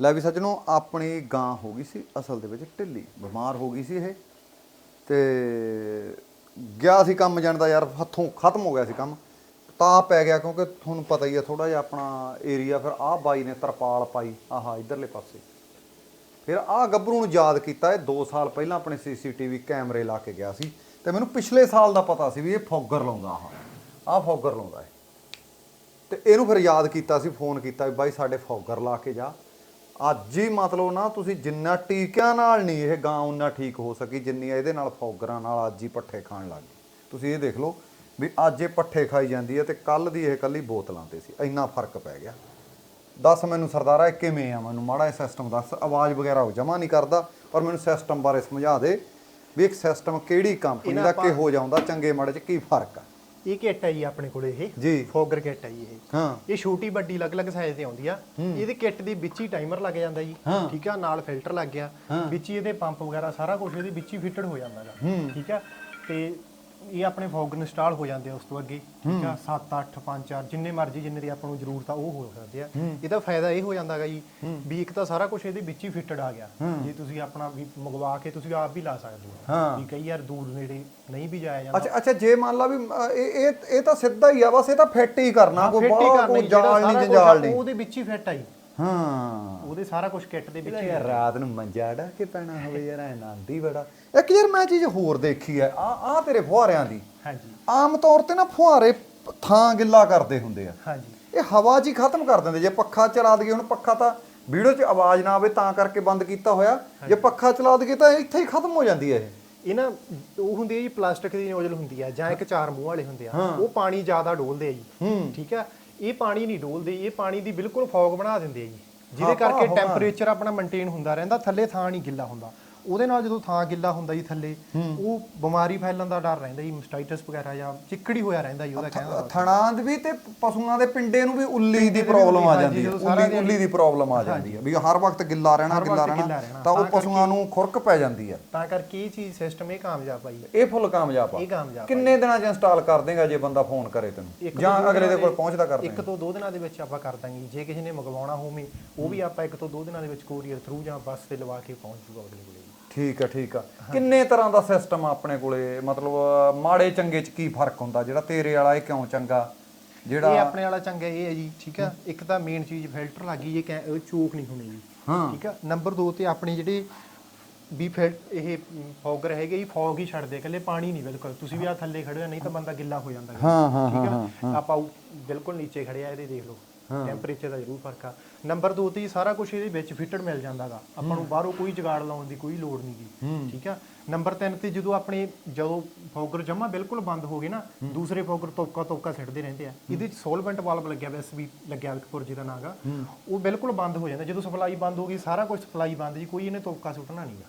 ਲੈ ਵੀ ਸੱਜਣੋ, ਆਪਣੀ ਗਾਂ ਹੋ ਗਈ ਸੀ, ਅਸਲ ਦੇ ਵਿੱਚ ਢਿੱਲੀ, ਬਿਮਾਰ ਹੋ ਗਈ ਸੀ ਇਹ। ਤੇ ਗਿਆ ਸੀ ਕੰਮ ਜਾਣ ਦਾ ਯਾਰ, ਹੱਥੋਂ ਖਤਮ ਹੋ ਗਿਆ ਸੀ ਕੰਮ। ਤਾਂ ਪੈ ਗਿਆ ਕਿਉਂਕਿ ਤੁਹਾਨੂੰ ਪਤਾ ਹੀ ਆ ਥੋੜਾ ਜਿਹਾ ਆਪਣਾ ਏਰੀਆ ਫਿਰ ਆਹ ਬਾਈ ਨੇ ਤਰਪਾਲ ਪਾਈ, ਆਹ ਇਧਰਲੇ ਪਾਸੇ। ਫਿਰ ਆਹ ਗੱਭਰੂ ਨੂੰ ਯਾਦ ਕੀਤਾ, ਇਹ 2 ਸਾਲ ਪਹਿਲਾਂ ਆਪਣੇ ਸੀਸੀਟੀਵੀ ਕੈਮਰੇ ਲਾ ਕੇ ਗਿਆ ਸੀ। ਤੇ ਮੈਨੂੰ ਪਿਛਲੇ ਸਾਲ ਦਾ ਪਤਾ ਸੀ ਵੀ ਇਹ ਫੌਗਰ ਲਾਉਂਦਾ ਆਹ ਆਹ ਫੌਗਰ ਲਾਉਂਦਾ ਹੈ ਤੇ ਇਹਨੂੰ ਫਿਰ ਯਾਦ ਕੀਤਾ ਸੀ, ਫੋਨ ਕੀਤਾ ਵੀ ਬਾਈ ਸਾਡੇ ਫੌਗਰ ਲਾ ਕੇ ਜਾ। ਅੱਜ ਹੀ ਮਤਲਬ ਨਾ ਤੁਸੀਂ ਜਿੰਨਾ ਟੀਕਿਆਂ ਨਾਲ ਨਹੀਂ ਇਹ ਗਾਂ ਉਨਾ ਠੀਕ ਹੋ ਸਕੀ ਜਿੰਨੀ ਇਹਦੇ ਨਾਲ ਫੌਗਰਾਂ ਨਾਲ ਅੱਜ ਹੀ ਪੱਠੇ ਖਾਣ ਲੱਗ ਗਈ ਤੁਸੀਂ ਇਹ ਦੇਖ ਲਓ ਵੀ ਅੱਜ ਇਹ ਪੱਠੇ ਖਾਈ ਜਾਂਦੀ ਹੈ ਤੇ ਕੱਲ ਦੀ ਇਹ ਕੱਲੀ ਬੋਤਲਾਂ ਤੇ ਸੀ ਇੰਨਾ ਫ਼ਰਕ ਪੈ ਗਿਆ। ਦੱਸ ਮੈਨੂੰ ਸਰਦਾਰਾ ਇਹ ਕਿਵੇਂ ਆ? ਮੈਨੂੰ ਮਾੜਾ ਜਿਹਾ ਸਿਸਟਮ ਦੱਸ ਆਵਾਜ਼ ਵਗੈਰਾ ਉਹ ਜਮਾ ਨਹੀਂ ਕਰਦਾ ਪਰ ਮੈਨੂੰ ਸਿਸਟਮ ਬਾਰੇ ਸਮਝਾ ਦੇ ਵੀ ਇੱਕ ਸਿਸਟਮ ਕਿਹੜੀ ਕੰਪਨੀ ਦਾ ਕਿਹੋ ਜਿਹਾ ਹੁੰਦਾ ਚੰਗੇ ਮਾੜੇ ਚ ਕੀ ਫ਼ਰਕ ਆ? ਇਹ ਕਿੱਟ ਹੈ ਜੀ ਆਪਣੇ ਕੋਲੇ ਇਹ। ਜੀ। ਫੋਗਰ ਕਿੱਟ ਹੈ ਜੀ ਇਹ। ਹਾਂ। ਇਹ ਛੋਟੀ ਵੱਡੀ ਅਲੱਗ-ਅਲੱਗ ਸਾਈਜ਼ ਤੇ ਆਉਂਦੀ ਆ। ਇਹਦੇ ਕਿੱਟ ਦੇ ਵਿੱਚ ਹੀ ਟਾਈਮਰ ਲੱਗ ਜਾਂਦਾ ਜੀ। ਠੀਕ ਆ? ਨਾਲ ਫਿਲਟਰ ਲੱਗ ਗਿਆ। ਵਿੱਚ ਹੀ ਇਹਦੇ ਪੰਪ ਵਗੈਰਾ ਸਾਰਾ ਕੁਝ ਇਹਦੇ ਵਿੱਚ ਹੀ ਫਿੱਟਡ ਹੋ ਜਾਂਦਾ ਗਾ। ਹੂੰ। ਠੀਕ ਆ? ਤੇ ਇਹ ਆਪਣੇ ਫੋਗਰ ਇੰਸਟਾਲ ਹੋ ਜਾਂਦੇ ਆ ਉਸ ਤੋਂ ਅੱਗੇ ਠੀਕ ਆ? 7 8 5 4 ਜਿੰਨੇ ਮਰਜ਼ੀ ਜਿੰਨੇ ਦੀ ਆਪਾਂ ਨੂੰ ਜ਼ਰੂਰਤ ਆ ਉਹ ਹੋ ਸਕਦੇ ਆ। ਇਹਦਾ ਫਾਇਦਾ ਇਹ ਹੋ ਜਾਂਦਾਗਾ ਜੀ ਵੀ ਇੱਕ ਤਾਂ ਸਾਰਾ ਕੁਝ ਇਹਦੇ ਵਿੱਚ ਹੀ ਫਿੱਟਡ ਆ ਗਿਆ। ਜੇ ਤੁਸੀਂ ਆਪਣਾ ਵੀ ਮੰਗਵਾ ਕੇ ਤੁਸੀਂ ਆਪ ਵੀ ਲਾ ਸਕਦੇ ਹੋ। ਵੀ ਕਈ ਯਾਰ ਦੂਰ ਨੇੜੇ ਨਹੀਂ ਵੀ ਜਾਇਆ ਜਾਂਦਾ। ਅੱਛਾ ਅੱਛਾ ਜੇ ਮੰਨ ਲਾ ਵੀ ਇਹ ਇਹ ਇਹ ਤਾਂ ਸਿੱਧਾ ਹੀ ਆ ਬਸ ਇਹ ਤਾਂ ਫਿੱਟ ਹੀ ਕਰਨਾ ਕੋਈ ਬਾਹਲਾ ਕੋਈ ਜੀ, ਜਾਲ ਨਹੀਂ ਜੰਜਾਲ ਆ, ਨਹੀਂ ਉਹਦੇ ਵਿੱਚ ਹੀ ਫਿੱਟ ਆਈ ਹਾਂ। ਉਹਦੇ ਸਾਰਾ ਕੁਝ ਕਿੱਟ ਦੇ ਵਿੱਚ ਹੀ ਯਾਰ ਰਾਤ ਨੂੰ ਮੰਜਾ ਡਾ ਕੇ ਪੈਣਾ ਹੋਵੇ ਯਾਰ ਐ ਆਨੰਦ ਹੀ ਬੜਾ। ਇੱਕ ਯਾਰ ਮੈਂ ਚੀਜ਼ ਹੋਰ ਦੇਖੀ ਐ ਆ ਆ ਤੇਰੇ ਫੁਹਾਰਿਆਂ ਦੀ। ਹਾਂਜੀ। ਆਮ ਤੌਰ ਤੇ ਨਾ ਫੁਹਾਰੇ ਥਾਂ ਗਿੱਲਾ ਕਰਦੇ ਹੁੰਦੇ ਆ। ਹਾਂਜੀ। ਇਹ ਹਵਾ ਹੀ ਖਤਮ ਕਰ ਦਿੰਦੇ ਜੇ ਪੱਖਾ ਚਲਾ ਦਈਏ ਹੁਣ ਪੱਖਾ ਤਾਂ ਵੀਡੀਓ 'ਚ ਆਵਾਜ਼ ਨਾ ਆਵੇ ਤਾਂ ਕਰਕੇ ਬੰਦ ਕੀਤਾ ਹੋਇਆ। ਜੇ ਪੱਖਾ ਚਲਾ ਦਈਏ ਤਾਂ ਇੱਥੇ ਹੀ ਖਤਮ ਹੋ ਜਾਂਦੀ ਹੈ ਇਹ। ਇਹ ਨਾ ਉਹ ਹੁੰਦੀ ਹੈ ਜੀ ਪਲਾਸਟਿਕ ਦੀ ਨੋਜ਼ਲ ਹੁੰਦੀ ਹੈ ਜਾਂ ਇੱਕ ਚਾਰ ਮੂੰਹ ਵਾਲੇ ਹੁੰਦੇ ਆ। ਉਹ ਪਾਣੀ ਜ਼ਿਆਦਾ ਡੋਲਦੇ ਆ ਜੀ। ਠੀਕ ਆ? ਇਹ ਪਾਣੀ ਨਹੀਂ ਡੋਲਦੇ ਇਹ ਪਾਣੀ ਦੀ ਬਿਲਕੁਲ ਫੌਗ ਬਣਾ ਦਿੰਦੇ ਆ ਜੀ। ਜਿਹਦੇ ਕਰਕੇ ਟੈਂਪਰੇਚਰ ਆਪਣਾ ਮੇਨਟੇਨ ਹੁੰਦਾ ਰਹਿੰਦਾ ਥੱਲੇ ਥਾਂ ਨਹੀਂ ਗਿੱਲਾ ਹੁੰਦਾ। ਉਹਦੇ ਨਾਲ ਜਦੋਂ ਥਾਂ ਗਿੱਲਾ ਹੁੰਦਾ ਜੀ ਥੱਲੇ ਉਹ ਬਿਮਾਰੀ ਫੈਲਣ ਦਾ ਡਰ ਰਹਿੰਦਾ ਜੀ ਮਸਟਾਈਟਸ ਵਗੈਰਾ ਜਾਂ ਚਿੱਕੜੀ ਹੋਇਆ ਰਹਿੰਦਾ ਜੀ ਉਹਦਾ ਕਹਿੰਦਾ ਥਣਾਂ ਦੇ ਵੀ ਤੇ ਪਸ਼ੂਆਂ ਦੇ ਪਿੰਡੇ ਨੂੰ ਵੀ ਉੱਲੀ ਦੀ ਪ੍ਰੋਬਲਮ ਆ ਜਾਂਦੀ ਹੈ। ਉੱਲੀ ਉੱਲੀ ਦੀ ਪ੍ਰੋਬਲਮ ਆ ਜਾਂਦੀ ਹੈ। ਵੀ ਹਰ ਵਕਤ ਗਿੱਲਾ ਰਹਿਣਾ ਗਿੱਲਾ ਰਹਿਣਾ। ਤਾਂ ਉਹ ਪਸ਼ੂਆਂ ਨੂੰ ਖੁਰਕ ਪੈ ਜਾਂਦੀ ਹੈ। ਤਾਂ ਕਰਕੇ ਇਹ ਚੀਜ਼ ਸਿਸਟਮ ਇਹ ਕਾਮਯਾਬ ਆਈ ਇਹ ਫੁੱਲ ਕਾਮਯਾਬ ਆ। ਇਹ ਕਾਮਯਾਬ ਕਿੰਨੇ ਦਿਨਾਂ 'ਚ ਇੰਸਟਾਲ ਕਰ ਦੇਗਾ ਜੇ ਬੰਦਾ ਫੋਨ ਕਰੇ ਤੈਨੂੰ? ਜਾਂ ਅਗਲੇ ਦੇ ਕੋਲ ਪਹੁੰਚਦਾ ਕਰ ਇੱਕ ਤੋਂ ਦੋ ਦਿਨਾਂ ਦੇ ਵਿੱਚ ਆਪਾਂ ਕਰ ਦਾਂਗੇ ਜੇ। ਕਿਸੇ ਨੇ ਮੰਗਵਾਉਣਾ ਹੋਵੇ ਉਹ ਵੀ ਆਪਾਂ ਇੱਕ ਤੋਂ ਦੋ ਦਿਨਾਂ ਦੇ ਵਿੱਚ ਕੋਰੀਅਰ ਥਰੂ ਜਾਂ ਬੱਸ ਤੇ ਲਵਾ ਕੇ ਪਹੁੰਚ ਜੂਗਾ ਅਗਲੇ ਕੋਲੇ। ਠੀਕ ਆ ਠੀਕ ਆ। ਕਿੰਨੇ ਤਰ੍ਹਾਂ ਦਾ ਸਿਸਟਮ ਆਪਣੇ ਕੋਲੇ? ਮਤਲਬ ਮਾੜੇ ਚੰਗੇ 'ਚ ਕੀ ਫ਼ਰਕ ਹੁੰਦਾ? ਜਿਹੜਾ ਤੇਰੇ ਵਾਲਾ ਇਹ ਕਿਉਂ ਚੰਗਾ? ਇਹ ਜਿਹੜਾ ਆਪਣੇ ਵਾਲਾ ਚੰਗਾ ਇਹ ਹੈ ਜੀ ਠੀਕ ਆ? ਇੱਕ ਤਾਂ ਮੇਨ ਚੀਜ਼ ਫਿਲਟਰ ਲੱਗੀ ਇਹ ਕੈ- ਉਹ ਚੋਕ ਨਹੀਂ ਹੋਣੀ ਜੀ। ਹਾਂ। ਠੀਕ ਆ? ਨੰਬਰ 2 ਤੇ ਆਪਣੇ ਜਿਹੜੇ ਵੀ ਫਿਲ ਇਹ ਫੌਗਰ ਹੈਗੇ ਜੀ ਫੌਗ ਹੀ ਛੱਡਦੇ ਇਕੱਲੇ ਪਾਣੀ ਨਹੀਂ ਬਿਲਕੁਲ। ਤੁਸੀਂ ਵੀ ਆ ਥੱਲੇ ਖੜੇ ਹੋ ਨਹੀਂ ਤਾਂ ਬੰਦਾ ਗਿੱਲਾ ਹੋ ਜਾਂਦਾ। ਹਾਂ ਹਾਂ ਠੀਕ ਆ? ਆਪਾਂ ਬਿਲਕੁਲ ਨੀਚੇ ਖੜੇ ਆ ਇਹਦੇ ਦੇਖ ਲਓ। ਟੈਂਪਰੇਚਰ ਦਾ ਜ਼ਰੂਰ ਫ਼ਰਕ ਆ। ਨੰਬਰ 2 ਤੇ ਸਾਰਾ ਕੁਝ ਇਹਦੇ ਵਿੱਚ ਫਿਟਡ ਮਿਲ ਜਾਂਦਾਗਾ। ਆਪਾਂ ਨੂੰ ਬਾਹਰੋਂ ਕੋਈ ਜਗਾੜ ਲਾਉਣ ਦੀ ਕੋਈ ਲੋੜ ਨਹੀਂਗੀ ਠੀਕ ਆ? ਨੰਬਰ 3 ਤੇ ਜਦੋਂ ਆਪਣੇ ਜਦੋਂ ਫੌਗਰ ਜਮਾ ਬਿਲਕੁਲ ਬੰਦ ਹੋ ਗਏ ਨਾ ਦੂਸਰੇ ਫੌਗਰ ਤੋਕਾ ਤੋਕਾ ਸਿੱਟਦੇ ਰਹਿੰਦੇ ਆ। ਇਹਦੇ ਵਿੱਚ ਸੋਲਵੈਂਟ ਵਾਲਵ ਲੱਗਿਆ ਹੋਇਆ ਵੀ ਲੱਗਿਆ ਹੋਇਆ ਪੁਰਜੀ ਦਾ ਨਾਗਾ। ਉਹ ਬਿਲਕੁਲ ਬੰਦ ਹੋ ਜਾਂਦਾ। ਜਦੋਂ ਸਪਲਾਈ ਬੰਦ ਹੋ ਗਈ ਸਾਰਾ ਕੁਝ ਸਪਲਾਈ ਬੰਦ ਜੀ ਕੋਈ ਇਹਨੇ ਤੋਕਾ ਸੁੱਟਣਾ ਨਹੀਂਗਾ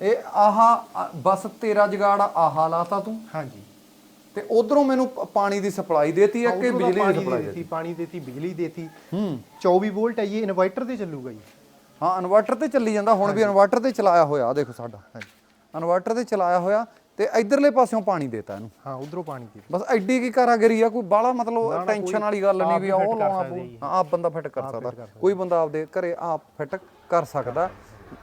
ਇਹ ਆਹਾ ਬਸ ਤੇਰਾ ਜਗਾੜ ਆਹਾ ਲਾਤਾ ਤੂੰ। ਹਾਂਜੀ। ਤੇ ਉਧਰੋਂ ਮੈਨੂੰ ਪ- ਪਾਣੀ ਦੀ ਸਪਲਾਈ ਦੇਤੀ ਹੈ ਕਿ ਬਿਜਲੀ ਦੀ ਸਪਲਾਈ ਦੇਤੀ ਪਾਣੀ ਦੇਤੀ ਬਿਜਲੀ ਦੇਤੀ। ਹੂੰ। 24 ਵੋਲਟ ਹੈ ਜੀ ਇਨਵਰਟਰ ਤੇ ਚੱਲੂਗਾ ਜੀ। ਹਾਂ ਇਨਵਰਟਰ ਤੇ ਚੱਲੀ ਜਾਂਦਾ ਹੁਣ ਵੀ ਇਨਵਰਟਰ ਤੇ ਚਲਾਇਆ ਹੋਇਆ ਆਹ ਦੇਖੋ ਸਾਡਾ। ਇਨਵਰਟਰ ਤੇ ਚਲਾਇਆ ਹੋਇਆ ਤੇ ਇਧਰਲੇ ਪਾਸਿਓਂ ਪਾਣੀ ਦੇਤਾ ਇਹਨੂੰ। ਹਾਂ ਉਧਰੋਂ ਪਾਣੀ ਦੇ ਬਸ ਐਡੀ ਕੀ ਕਾਰਾਗਰੀ ਆ ਕੋਈ ਬਾਹਲਾ ਮਤਲਬ ਟੈਨਸ਼ਨ ਵਾਲੀ ਗੱਲ ਨਹੀਂ ਵੀ ਉਹ ਲਾਉਣਾ ਪਊ। ਹਾਂ ਆਪ ਬੰਦਾ ਫਿੱਟ ਕਰ ਸਕਦਾ। ਕੋਈ ਬੰਦਾ ਆਪਦੇ ਘਰੇ ਆਪ ਫਿੱਟ ਕਰ ਸਕਦਾ।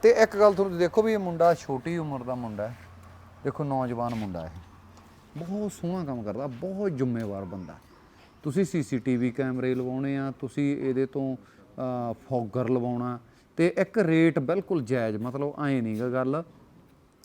ਤੇ ਇੱਕ ਗੱਲ ਤੁਹਾਨੂੰ ਦੇਖੋ ਵੀ ਇਹ ਮੁੰਡਾ ਛੋਟੀ ਉਮਰ ਦਾ ਮੁੰਡਾ ਹੈ। ਦੇਖੋ ਨੌਜਵਾਨ ਮੁੰਡਾ ਹੈ ਬਹੁਤ ਸੋਹਣਾ ਕੰਮ ਕਰਦਾ, ਬਹੁਤ ਜ਼ਿੰਮੇਵਾਰ ਬੰਦਾ। ਤੁਸੀਂ ਸੀਸੀਟੀਵੀ ਕੈਮਰੇ ਲਵਾਉਣੇ ਆ, ਤੁਸੀਂ ਇਹਦੇ ਤੋਂ ਫੌਗਰ ਲਵਾਉਣਾ, ਤੇ ਇੱਕ ਰੇਟ ਬਿਲਕੁਲ ਜਾਇਜ਼, ਮਤਲਬ ਐ ਨਹੀਂਗਾ ਗੱਲ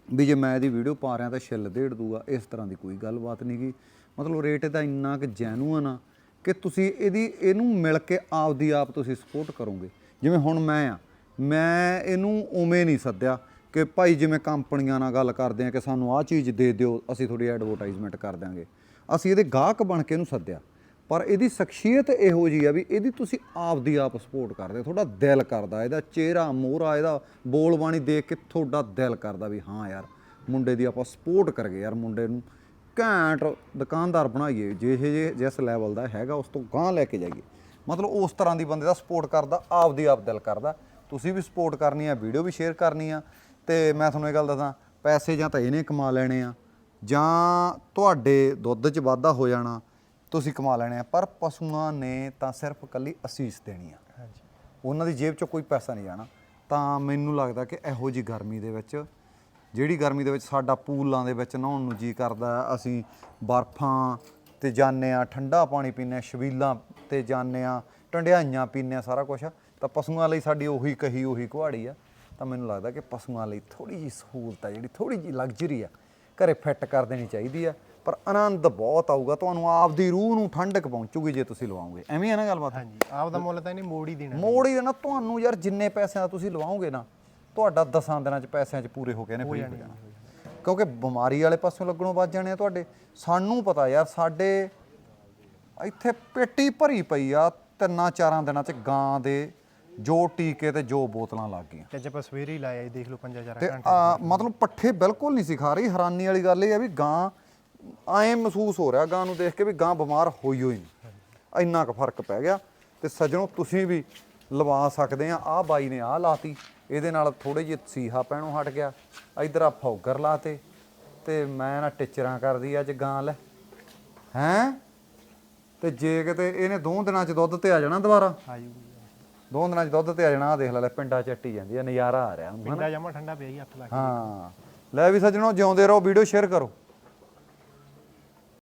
ਵੀ ਜੇ ਮੈਂ ਇਹਦੀ ਵੀਡੀਓ ਪਾ ਰਿਹਾ ਤਾਂ ਛਿੱਲ ਦੇੜ ਦੂਗਾ ਇਸ ਤਰ੍ਹਾਂ ਦੀ ਕੋਈ ਗੱਲਬਾਤ ਨਹੀਂਗੀ ਮਤਲਬ ਰੇਟ ਇਹਦਾ ਇੰਨਾ ਕਿ ਜੈਨੂਅਨ ਆ ਕਿ ਤੁਸੀਂ ਇਹਦੀ, ਇਹਨੂੰ ਮਿਲ ਕੇ ਆਪਦੀ ਆਪ ਤੁਸੀਂ ਸਪੋਰਟ ਕਰੋਗੇ। ਜਿਵੇਂ ਹੁਣ ਮੈਂ ਆ, ਮੈਂ ਇਹਨੂੰ ਉਵੇਂ ਨਹੀਂ ਸੱਦਿਆ। ਕਿ ਭਾਈ ਜਿਵੇਂ ਕੰਪਨੀਆਂ ਨਾਲ ਗੱਲ ਕਰਦੇ ਆ ਕਿ ਸਾਨੂੰ ਆਹ ਚੀਜ਼ ਦੇ ਦਿਓ, ਅਸੀਂ ਤੁਹਾਡੀ ਐਡਵਰਟਾਈਜ਼ਮੈਂਟ ਕਰ ਦਾਂਗੇ ਅਸੀਂ ਇਹਦੇ ਗਾਹਕ ਬਣ ਕੇ ਇਹਨੂੰ ਸੱਦਿਆ। ਪਰ ਇਹਦੀ ਸ਼ਖਸੀਅਤ ਇਹੋ ਜੀ ਆ ਵੀ ਇਹਦੀ ਤੁਸੀਂ ਆਪਦੀ ਆਪ ਸਪੋਰਟ ਕਰਦੇ ਤੁਹਾਡਾ ਦਿਲ ਕਰਦਾ, ਇਹਦਾ ਚਿਹਰਾ, ਮੋਹਰਾ, ਇਹਦਾ ਬੋਲ ਬਾਣੀ ਦੇਖ ਕੇ ਤੁਹਾਡਾ ਦਿਲ ਕਰਦਾ ਵੀ ਹਾਂ ਯਾਰ, ਮੁੰਡੇ ਦੀ ਆਪਾਂ ਸਪੋਰਟ ਕਰਗੇ ਯਾਰ ਮੁੰਡੇ ਨੂੰ। ਘੈਂਟ ਦੁਕਾਨਦਾਰ ਬਣਾਈਏ, ਜੇ ਜੇ ਜਿਸ ਲੈਵਲ ਦਾ ਹੈਗਾ ਉਸ ਤੋਂ ਗਾਂਹ ਲੈ ਕੇ ਜਾਈਏ। ਮਤਲਬ ਉਸ ਤਰ੍ਹਾਂ ਦੀ ਬੰਦੇ ਦਾ ਸਪੋਰਟ ਕਰਦਾ ਆਪ ਦੀ ਆਪ ਦਿਲ ਕਰਦਾ। ਤੁਸੀਂ ਵੀ ਸਪੋਰਟ ਕਰਨੀ ਆ ਵੀਡੀਓ ਵੀ ਸ਼ੇਅਰ ਕਰਨੀ ਆ। ਤੇ ਮੈਂ ਤੁਹਾਨੂੰ ਇਹ ਗੱਲ ਦੱਸਾਂ ਪੈਸੇ ਜਾਂ ਤਾਂ ਇਹਨੇ ਕਮਾ ਲੈਣੇ ਆ ਜਾਂ ਤੁਹਾਡੇ ਦੁੱਧ 'ਚ ਵਾਧਾ ਹੋ ਜਾਣਾ ਤੁਸੀਂ ਕਮਾ ਲੈਣੇ ਆ ਪਰ ਪਸ਼ੂਆਂ ਨੇ ਤਾਂ ਸਿਰਫ ਕੱਲੀ ਅਸੀਸ ਦੇਣੀ ਆ। ਹਾਂਜੀ। ਉਹਨਾਂ ਦੀ ਜੇਬ 'ਚੋਂ ਕੋਈ ਪੈਸਾ ਨਹੀਂ ਜਾਣਾ। ਤਾਂ ਮੈਨੂੰ ਲੱਗਦਾ ਕਿ ਇਹੋ ਜੀ ਗਰਮੀ ਦੇ ਵਿੱਚ ਜਿਹੜੀ ਗਰਮੀ ਦੇ ਵਿੱਚ ਸਾਡਾ ਪੂਲਾਂ ਦੇ ਵਿੱਚ ਨਹਾਉਣ ਨੂੰ ਜੀ ਕਰਦਾ ਅਸੀਂ ਬਰਫਾਂ ਤੇ ਜਾਂਦੇ ਆ ਠੰਡਾ ਪਾਣੀ ਪੀਂਦੇ ਆ ਛਬੀਲਾਂ ਤੇ ਜਾਂਦੇ ਆ ਟੰਡਿਆਈਆਂ ਪੀਂਦੇ ਆ ਸਾਰਾ ਕੁਝ ਤਾਂ ਪਸ਼ੂਆਂ ਲਈ ਸਾਡੀ ਉਹੀ ਕਹੀ ਉਹੀ ਕੁਹਾੜੀ ਆ। ਤਾਂ ਮੈਨੂੰ ਲੱਗਦਾ ਕਿ ਪਸ਼ੂਆਂ ਲਈ ਥੋੜੀ ਜੀ ਸਹੂਲਤ ਆ ਜਿਹੜੀ ਥੋੜੀ ਜੀ ਲਗਜ਼ਰੀ ਆ। ਘਰੇ ਫਿੱਟ ਕਰ ਦੇਣੀ ਚਾਹੀਦੀ ਆ ਪਰ ਆਨੰਦ ਬਹੁਤ ਆਊਗਾ ਤੁਹਾਨੂੰ ਆਪਦੀ ਰੂਹ ਨੂੰ ਠੰਡਕ ਪਹੁੰਚੂਗੀ ਜੇ ਤੁਸੀਂ ਲਵਾਓਗੇ। ਐਵੇਂ ਆ ਨਾ ਗੱਲਬਾਤ? ਹਾਂਜੀ ਆਪ ਦਾ ਮੁੱਲ ਤਾਂ ਇਹਨੇ ਮੋੜ ਹੀ ਦੇਣਾ ਮੋੜ ਹੀ ਦੇਣਾ ਤੁਹਾਨੂੰ ਯਾਰ ਜਿੰਨੇ ਪੈਸਿਆਂ ਦਾ ਤੁਸੀਂ ਲਵਾਓਗੇ ਨਾ ਤੁਹਾਡਾ ਦਸਾਂ ਦਿਨਾਂ ਚ ਪੈਸਿਆਂ ਚ ਪੂਰੇ ਹੋ ਗਏ ਨੇ ਫ੍ਰੀ ਹੋ ਜਾਣਾ ਕਿਉਂਕਿ ਬਿਮਾਰੀ ਵਾਲੇ ਪਾਸਿਓਂ ਲੱਗਣੋਂ ਬਚ ਜਾਣੇ ਆ ਤੁਹਾਡੇ। ਸਾਨੂੰ ਪਤਾ ਯਾਰ ਸਾਡੇ ਇੱਥੇ ਪੇਟੀ ਭਰੀ ਪਈ ਆ ਤਿੰਨਾਂ ਚਾਰਾਂ ਦਿਨਾਂ ਚ ਗਾਂ ਦੇ ਜੋ ਟੀਕੇ ਤੇ ਜੋ ਬੋਤਲਾਂ ਲੱਗ ਗਈਆਂ। ਕਿ ਅੱਜ ਆਪਾਂ ਸਵੇਰੇ ਹੀ ਲਾਇਆ ਜੀ ਦੇਖ ਲਓ ਪੰਜਾਂ ਚਾਰਾਂ ਤੇ ਘੰਟੇ। ਆ, ਮਤਲਬ ਪੱਠੇ ਬਿਲਕੁਲ ਨਹੀਂ ਸਿਖਾ ਰਹੀ। ਹੈਰਾਨੀ ਵਾਲੀ ਗੱਲ ਇਹ ਆ ਵੀ ਗਾਂ ਐਂ ਮਹਿਸੂਸ ਹੋ ਰਿਹਾ ਗਾਂ ਨੂੰ ਦੇਖ ਕੇ ਵੀ ਗਾਂ ਬਿਮਾਰ ਹੋਈ ਹੋਈ ਨਹੀਂ ਇੰਨਾ ਕੁ ਫ਼ਰਕ ਪੈ ਗਿਆ। ਤੇ ਸੱਜਣੋ ਤੁਸੀਂ ਵੀ ਲਵਾ ਸਕਦੇ ਆ। ਆਹ ਬਾਈ ਨੇ ਆਹ ਲਾਤੀ। ਇਹਦੇ ਨਾਲ ਥੋੜੇ ਜਿਹੇ ਸੀਹਾ ਪੈਣੋਂ ਹਟ ਗਿਆ। ਇਧਰ ਆ ਫੌਗਰ ਲਾਤੇ। ਤੇ ਮੈਂ ਨਾ ਟਿਚਰਾਂ ਕਰਦੀ ਅੱਜ ਗਾਂ ਲੈ। ਹੈਂ? ਤੇ ਜੇ ਕਿਤੇ ਇਹਨੇ ਦੋ ਦਿਨਾਂ ਚ ਦੁੱਧ ਤੇ ਆ ਜਾਣਾ ਦੁਬਾਰਾ? ਆ ਦੋ ਦਿਨਾਂ ਚ ਦੁੱਧ ਤੇ ਆ ਜਾਣਾ ਆ ਦੇਖ ਲੈ ਲੈ ਪਿੰਡਾ ਚੱਟੀ ਜਾਂਦੀ ਆ ਨਜ਼ਾਰਾ ਆ ਰਿਹਾ ਪਿੰਡਾ ਜਮਾ ਠੰਡਾ ਪਿਆ ਜੀ ਹੱਥ ਲਾ ਕੇ। ਹਾਂ। ਲੈ ਵੀ ਸੱਜਣੋ ਜਿਉਂਦੇ ਰਹੋ ਵੀਡੀਓ ਸ਼ੇਅਰ ਕਰੋ।